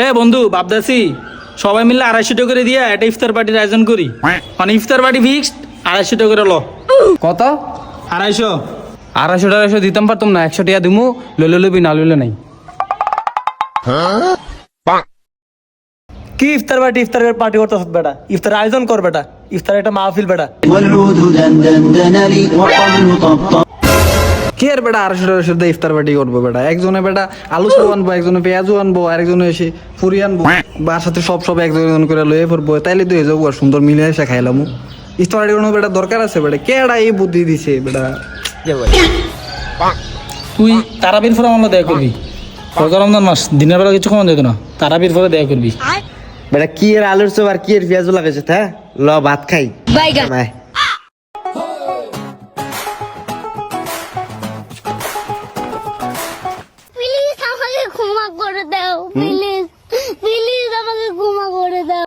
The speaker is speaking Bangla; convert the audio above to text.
এ বন্ধু ভাবদাসি সবাই মিলে আড়াইশো টাকা করে দিয়া একটা ইফতার পার্টির আয়োজন করি। মানে ইফতার পার্টি ফিক্সড আড়াইশো টাকা করে ল। কত? আড়াইশো। আড়াইশো টাড়াইশো দিতাম পারতাম না একশো টাকা দিমু লইলে লবি না লইলে নাই। কি ইফতার পার্টি ইফতার পার্টি করতে বেটা? ইফতার আয়োজন কর বেটা ইফতার একটা মাহফিল বেটা। কি আর বেটা আড়াইশো টাড়াইশো দিয়ে ইফতার পার্টি করব বেটা? একজনে বেটা আলু সব আনব একজনে পেঁয়াজও আনব আরেকজনে এসে পুরি আনব। বার সাথে সব সব একজন করে লয়ে পড়ব তাইলে তো যাব আর সুন্দর মিলে এসে খাইলাম। ইফতার পার্টি কোনো বেটা দরকার আছে বেটা? কেডা এই বুদ্ধি দিছে বেটা? তুই তারাবির ফোর আমার দেয়া করবি। সরকার রমজান মাস দিনের বেলা কিছু কমান যেত না। তারাবির ফোরে দেয়া করবি। বেটা কি এর আলুর চপ আর কি এর পেঁয়াজ লাগাইছে হ্যাঁ? ল ভাত খাই। আয়। I'm gonna help me.